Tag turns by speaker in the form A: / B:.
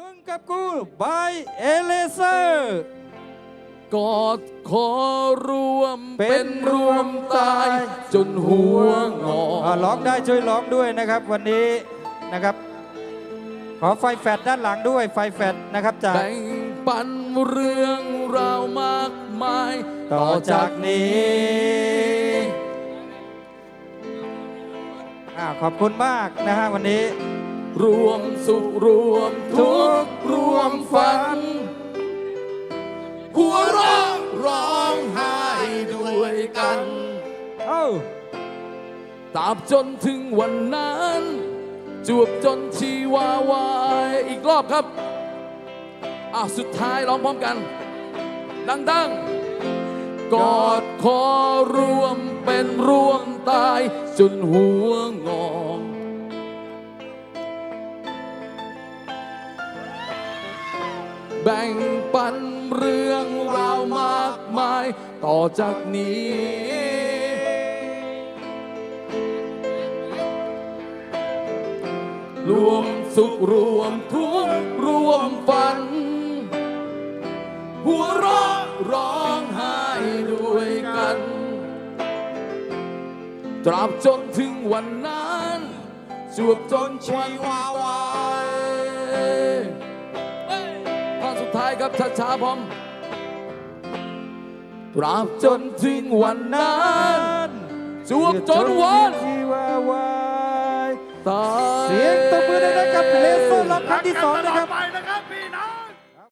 A: มึงกับกูบายเอเลเซอร์
B: กอดขอรวม
A: เป็
B: เป็นนรวมตาย จนหัวงอ
A: อ่าร้องได้ช่วยร้องด้วยนะครับ วันนี้นะครับ ขอไฟแฟดด้านหลังด้วยไฟแฟดนะครับจาก
B: แบ่งปันเรื่องราวมากมาย
A: ต่อจากนี้อ่าขอบคุณมากนะฮะวันนี้
B: รวมสุขรวมทุกข์รวมฝัน หัวเราะร้องไห้ด้วยกัน
A: เอ้า
B: ตราบจนถึงวันนั้น จวบจนชีวาวายอีกรอบครับอะสุดท้ายร้องพร้อมกัน ดังๆ กอดคอรวมเป็นร่วมตาย จนหัวงอ แบ่งปันเรื่องราวมากมาย ต่อจากนี้ รวมสุขรวมทุกข์รวมฝัน หัวเราะร้องไห้ด้วยกัน ตราบจนถึงวันนั้น จวบจนชีวาวาย ครับช้าๆพร้อมตราบจนถึงวันนั้นจวบจนวัน
A: ชีวาวาย
B: ตาย
A: เสียงตบมือด้วยนะครับเลเซอร์ล็อกครั้งที่สองนะครับ